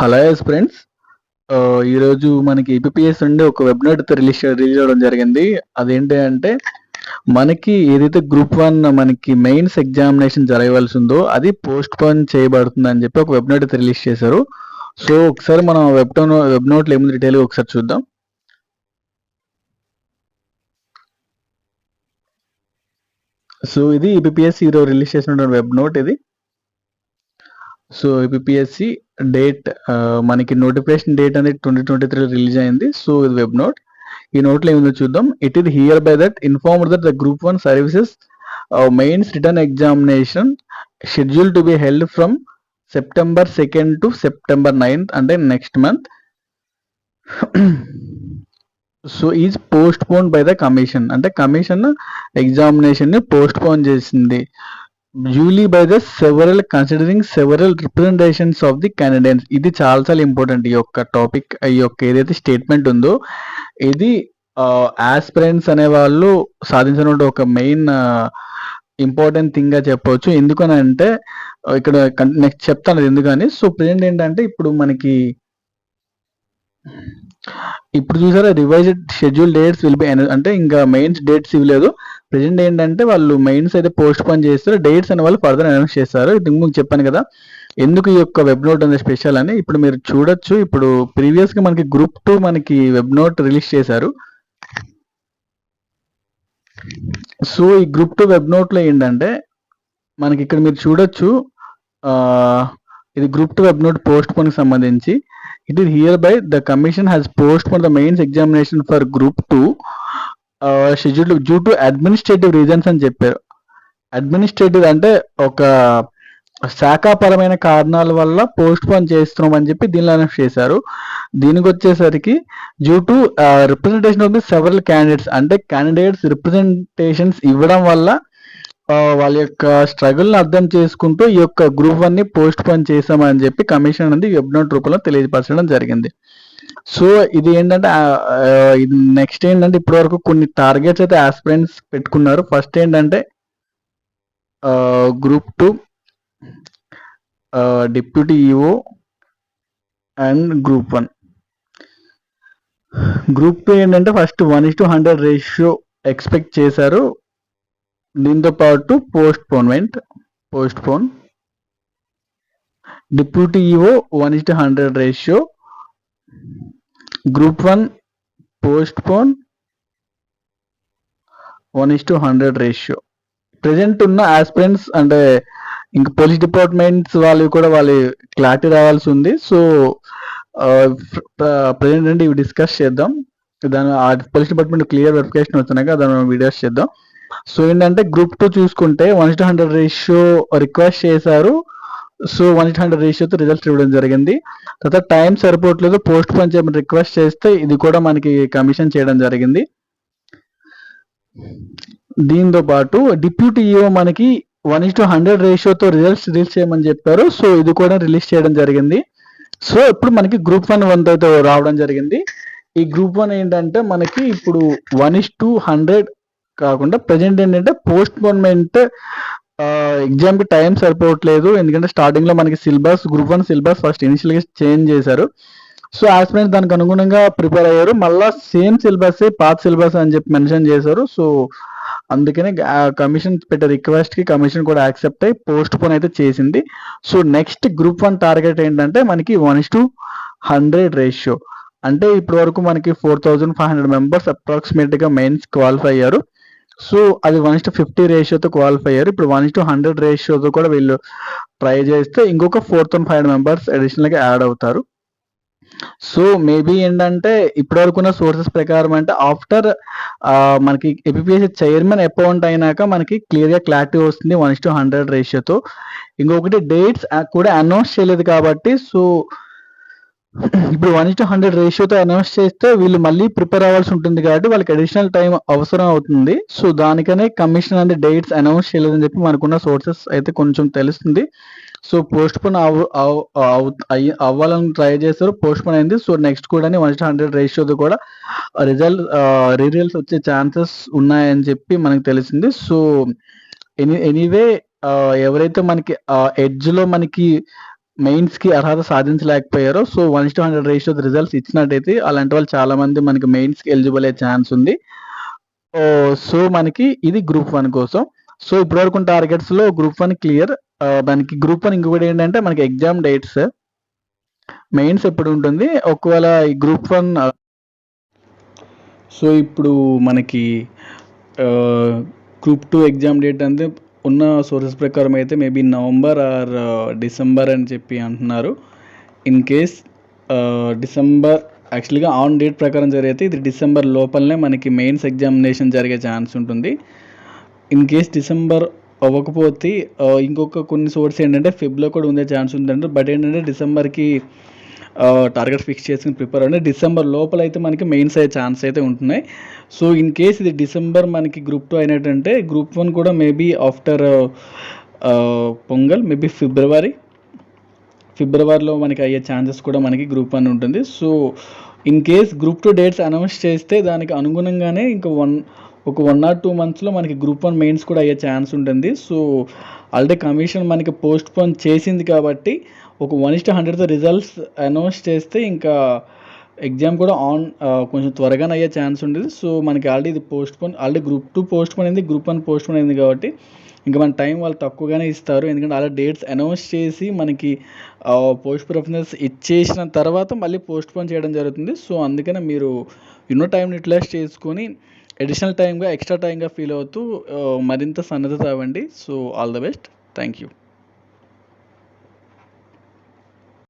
Hello yes friends ఈరోజు మనకి APS నుండి ఒక వెబినార్ రిలీజ్ రిలీజ్ అవ్వడం జరిగింది. అదేంటి అంటే మనకి ఏదైతే గ్రూప్ వన్ మనకి మెయిన్స్ ఎగ్జామినేషన్ జరగవలసి ఉందో అది పోస్ట్ పోన్ చేయబడుతుంది అని చెప్పి ఒక వెబినార్ అయితే రిలీజ్ చేశారు. సో ఒకసారి మనం వెబ్ వెబ్ నోట్లో ఏముంది డీటెయిల్ ఒకసారి చూద్దాం. సో ఇది ఈపీఎస్ ఈరోజు రిలీజ్ చేసినటువంటి వెబ్ నోట్ ఇది. సో ఏపీఎస్సి డేట్ మనకి నోటిఫికేషన్ డేట్ అనేది ట్వంటీ ట్వంటీ త్రీ రిలీజ్ అయింది. సో ఇది వెబ్ నోట్. ఈ నోట్లో ఏముందో చూద్దాం. It is here by that inform that the group one services mains written examination schedule to be held from September second to September ninth అంటే next month so is postpone by the commission అంటే commission ఎగ్జామినేషన్ని postpone చేసింది. Duly by the several considering several representations of the candidates ఇది చాలా చాలా important ఈ యొక్క topic ఈ యొక్క ఏదైతే స్టేట్మెంట్ ఉందో ఇది ఆస్పిరెంట్స్ అనే వాళ్ళు సాధించిన ఒక మెయిన్ ఇంపార్టెంట్ థింగ్గా చెప్పవచ్చు ఎందుకని అంటే ఇక్కడ నెక్స్ట్ చెప్తాను ఎందుకని. సో ప్రజెంట్ ఏంటంటే ఇప్పుడు మనకి ఇప్పుడు చూసారా revised schedule dates will be అంటే ఇంకా మెయిన్స్ డేట్స్ ఇవ్వలేదు. ప్రజెంట్ ఏంటంటే వాళ్ళు మెయిన్స్ అయితే పోస్ట్ పోన్ చేస్తారు. డేట్స్ అనే వాళ్ళు ఫర్దర్ అనౌన్స్ చేస్తారు. ఇది ముందు చెప్పాను కదా. ఎందుకు ఈ యొక్క వెబ్ నోట్ అనేది స్పెషల్ అని? ఇప్పుడు మీరు చూడొచ్చు. ఇప్పుడు ప్రీవియస్గా మనకి గ్రూప్ టూ మనకి వెబ్ నోట్ రిలీజ్ చేశారు. సో ఈ గ్రూప్ టూ వెబ్ నోట్లో ఏంటంటే మనకి ఇక్కడ మీరు చూడొచ్చు. ఇది గ్రూప్ టూ వెబ్ నోట్ పోస్ట్ పోన్కి సంబంధించి. It is here by the commission has postpone the mains examination for group two schedule due to administrative reasons అని చెప్పారు. అడ్మినిస్ట్రేటివ్ అంటే ఒక శాఖాపరమైన కారణాల వల్ల పోస్ట్ పోన్ చేస్తున్నాం అని చెప్పి దీనిలో అనౌన్స్ చేశారు. దీనికి వచ్చేసరికి due to representation of the several candidates అంటే క్యాండిడేట్స్ రిప్రజెంటేషన్స్ ఇవ్వడం వల్ల వాళ్ళ యొక్క స్ట్రగుల్ని అర్థం చేసుకుంటూ ఈ యొక్క గ్రూప్ వన్ని పోస్ట్ పోన్ చేసామని చెప్పి కమిషన్ అనేది వెబ్ నోట్ రూపంలో తెలియపరచడం జరిగింది. సో ఇది ఏంటంటే ఇది నెక్స్ట్ ఏంటంటే ఇప్పటి వరకు కొన్ని టార్గెట్స్ అయితే ఆస్పిరెంట్స్ పెట్టుకున్నారు. ఫస్ట్ ఏంటంటే group two deputy EO and group one group two ఏంటంటే first one is to hundred ratio expect చేశారు. దీంతో పాటు postponement postpone deputy EO one is to hundred ratio group one postpone one is to hundred ratio present ఉన్న aspirants అంటే ఇంకా police departments వాళ్ళు కూడా వాళ్ళు క్లారిటీ రావాల్సి ఉంది. సో ప్రజెంట్ అంటే ఇవి డిస్కస్ చేద్దాం. దాని పోలీస్ డిపార్ట్మెంట్ క్లియర్ వెరిఫికేషన్ వచ్చినాక దాని వీడియోస్ చేద్దాం. సో ఏంటంటే గ్రూప్ టూ చూసుకుంటే one to hundred ratio request చేశారు. సో వన్ ఎయిట్ హండ్రెడ్ రేషియోతో రిజల్ట్స్ ఇవ్వడం జరిగింది. తర్వాత టైం సరిపోవట్లేదు పోస్ట్ పోన్ చేయమని రిక్వెస్ట్ చేస్తే ఇది కూడా మనకి కమిషన్ చేయడం జరిగింది. దీంతో పాటు డిప్యూటీ ఈఓ మనకి వన్ ఇస్ టు హండ్రెడ్ రేషియోతో రిజల్ట్స్ రిలీజ్ చేయమని చెప్పారు. సో ఇది కూడా రిలీజ్ చేయడం జరిగింది. సో ఇప్పుడు మనకి గ్రూప్ వన్ వన్తో రావడం జరిగింది. ఈ గ్రూప్ వన్ ఏంటంటే మనకి ఇప్పుడు వన్ ఇస్ టు హండ్రెడ్ కాకుండా ప్రజెంట్ ఏంటంటే పోస్ట్ పోన్మెంట్ ఎగ్జామ్కి టైం సరిపోవట్లేదు. ఎందుకంటే స్టార్టింగ్లో మనకి syllabus group one syllabus first ఇనిషియల్గా చేంజ్ చేశారు. సో ఆస్పిరెంట్స్ దానికి అనుగుణంగా ప్రిపేర్ అయ్యారు. మళ్ళా సేమ్ సిలబస్ పాత సిలబస్ అని చెప్పి మెన్షన్ చేశారు. సో అందుకనే కమిషన్ పెట్టే రిక్వెస్ట్కి కమిషన్ కూడా యాక్సెప్ట్ అయ్యి పోస్ట్ పోన్ అయితే చేసింది. So next group one target ఏంటంటే మనకి one is to hundred ratio అంటే ఇప్పటి వరకు మనకి four thousand five hundred members అప్రాక్సిమేట్గా మెయిన్స్ క్వాలిఫై అయ్యారు. సో అది వన్ ఇస్ టు ఫిఫ్టీ రేషియోతో క్వాలిఫై అయ్యారు. ఇప్పుడు వన్ ఇస్ టు హండ్రెడ్ రేషియోతో కూడా వీళ్ళు ట్రై చేస్తే ఇంకొక four thousand five hundred members అడిషనల్గా యాడ్ అవుతారు. సో మేబీ ఏంటంటే ఇప్పటి వరకు ఉన్న సోర్సెస్ ప్రకారం అంటే ఆఫ్టర్ మనకి ఏపీఎస్సీ చైర్మన్ అపాయింట్ అయినాక మనకి క్లియర్గా క్లారిటీ వస్తుంది వన్ ఇస్ టు హండ్రెడ్ రేషియోతో ఇంకొకటి డేట్స్ కూడా అనౌన్స్ చేయలేదు కాబట్టి సో ఇప్పుడు వన్ ఇస్ హండ్రెడ్ రేషియోతో అనౌన్స్ చేస్తే వీళ్ళు మళ్ళీ ప్రిపేర్ అవ్వాల్సి ఉంటుంది కాబట్టి వాళ్ళకి అడిషనల్ టైం అవసరం అవుతుంది. సో దానికనే కమిషన్ అనేది డేట్స్ అనౌన్స్ చేయలేదని చెప్పి మనకున్న సోర్సెస్ అయితే కొంచెం తెలుస్తుంది. సో పోస్ట్ పోన్ అవ్వాలని ట్రై చేస్తారు పోస్ట్ పోన్ అయింది. సో నెక్స్ట్ కూడా వన్ టు హండ్రెడ్ రేషియోతో కూడా రిజల్ట్ రీరియల్స్ వచ్చే ఛాన్సెస్ ఉన్నాయని చెప్పి మనకు తెలిసింది. సో ఎనీ ఎనీవే ఎవరైతే మనకి ఎడ్జ్లో మెయిన్స్ మెయిన్స్కి అర్హత సాధించలేకపోయారో so one to hundred ratio results ఇచ్చినట్టయితే అలాంటి వాళ్ళు చాలా మంది మనకి మెయిన్స్కి ఎలిజిబుల్ అయ్యే ఛాన్స్ ఉంది. సో మనకి ఇది గ్రూప్ వన్ కోసం. సో ఇప్పటివరకు టార్గెట్స్లో గ్రూప్ వన్ క్లియర్ మనకి గ్రూప్ వన్ ఇంకొకటి ఏంటంటే మనకి ఎగ్జామ్ డేట్స్ మెయిన్స్ ఎప్పుడు ఉంటుంది? ఒకవేళ ఈ గ్రూప్ వన్ సో ఇప్పుడు మనకి గ్రూప్ టూ ఎగ్జామ్ డేట్ అంటే ఉన్న సోర్సెస్ ప్రకారం అయితే మేబీ నవంబర్ ఆర్ డిసెంబర్ అని చెప్పి అంటున్నారు. ఇన్ కేస్ డిసెంబర్ యాక్చువల్గా ఆన్ డేట్ ప్రకారం జరిగితే ఇది డిసెంబర్ లోపలనే మనకి మెయిన్స్ ఎగ్జామినేషన్ జరిగే ఛాన్స్ ఉంటుంది. ఇన్ కేస్ డిసెంబర్ అవ్వకపోతే ఇంకొక కొన్ని సోర్స్ ఏంటంటే ఫిబ్లో కూడా ఉండే ఛాన్స్ ఉందంటే బట్ ఏంటంటే డిసెంబర్కి టార్గెట్ ఫిక్స్ చేసుకుని ప్రిపేర్ అంటే డిసెంబర్ లోపల అయితే మనకి మెయిన్స్ అయ్యే ఛాన్స్ అయితే ఉంటున్నాయి. సో ఇన్ కేస్ ఇది డిసెంబర్ మనకి గ్రూప్ టూ అయినట్టంటే గ్రూప్ వన్ కూడా maybe after Pongal maybe February ఫిబ్రవరిలో మనకి అయ్యే ఛాన్సెస్ కూడా మనకి గ్రూప్ వన్ ఉంటుంది. So in case group two dates announce చేస్తే దానికి అనుగుణంగానే ఇంకా వన్ ఒక వన్ ఆర్ టూ మంత్స్లో మనకి గ్రూప్ వన్ మెయిన్స్ కూడా అయ్యే ఛాన్స్ ఉంటుంది. సో ఆల్రెడీ కమిషన్ మనకి పోస్ట్ పోన్ చేసింది కాబట్టి ఒక వన్ ఇస్ట్ హండ్రెడ్తో రిజల్ట్స్ అనౌన్స్ చేస్తే ఇంకా ఎగ్జామ్ కూడా ఆన్ కొంచెం త్వరగానే అయ్యే ఛాన్స్ ఉండేది. సో మనకి ఆల్రెడీ ఇది postpone already group two postpone అయింది గ్రూప్ వన్ పోస్ట్ పోన్ అయింది కాబట్టి ఇంకా మన టైం వాళ్ళు తక్కువగానే ఇస్తారు. ఎందుకంటే అలా డేట్స్ అనౌన్స్ చేసి మనకి పోస్ట్ ప్రిఫరెన్స్ ఇచ్చేసిన తర్వాత మళ్ళీ పోస్ట్ పోన్ చేయడం జరుగుతుంది. సో అందుకనే మీరు ఎన్నో టైం యూటిలైజ్ చేసుకొని అడిషనల్ టైంగా ఎక్స్ట్రా టైంగా ఫీల్ అవుతూ మరింత సన్నద్ధత అవ్వండి. So all the best thank you